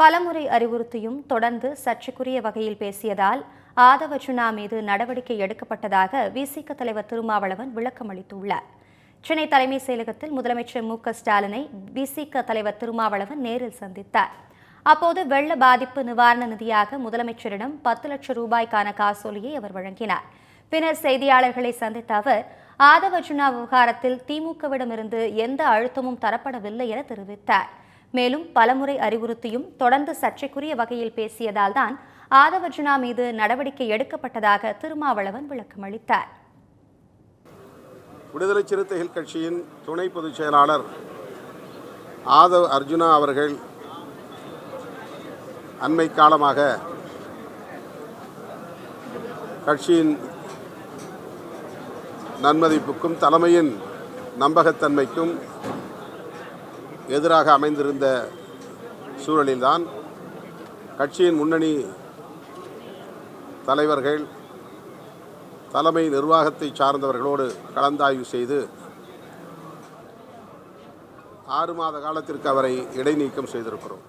பலமுறை அறிவுறுத்தியும் தொடர்ந்து சர்ச்சைக்குரிய வகையில் பேசியதால் ஆதவர்ஜுனா மீது நடவடிக்கை எடுக்கப்பட்டதாக விசிக தலைவர் திருமாவளவன் விளக்கமளித்துள்ளார் சென்னை தலைமைச் செயலகத்தில் முதலமைச்சர் மு க ஸ்டாலினை விசிக தலைவர் திருமாவளவன் நேரில் சந்தித்தார். அப்போது வெள்ள பாதிப்பு நிவாரண நிதியாக முதலமைச்சரிடம் பத்து லட்சம் ரூபாய்க்கான காசோலியை அவர் வழங்கினார். பின்னர் செய்தியாளர்களை சந்தித்த அவர் ஆதவர்ஜுனா விவகாரத்தில் திமுகவிடமிருந்து எந்த அழுத்தமும் தரப்படவில்லை என தெரிவித்தார். மேலும் பலமுறை அறிவுறுத்தியும் தொடர்ந்து சர்ச்சைக்குரிய வகையில் பேசியதால் தான் ஆதவர்ஜுனா மீது நடவடிக்கை எடுக்கப்பட்டதாக திருமாவளவன் விளக்கம் அளித்தார். விடுதலை சிறுத்தைகள் கட்சியின் துணை பொதுச் செயலாளர் ஆதவ் அர்ஜுனா அவர்கள் அண்மை காலமாக கட்சியின் நன்மதிப்புக்கும் தலைமையின் நம்பகத்தன்மைக்கும் எதிராக அமைந்திருந்த சூழலில்தான் கட்சியின் முன்னணி தலைவர்கள் தலைமை நிர்வாகத்தை சார்ந்தவர்களோடு கலந்தாய்வு செய்து ஆறு மாத காலத்திற்கு அவரை இடைநீக்கம் செய்திருக்கிறோம்.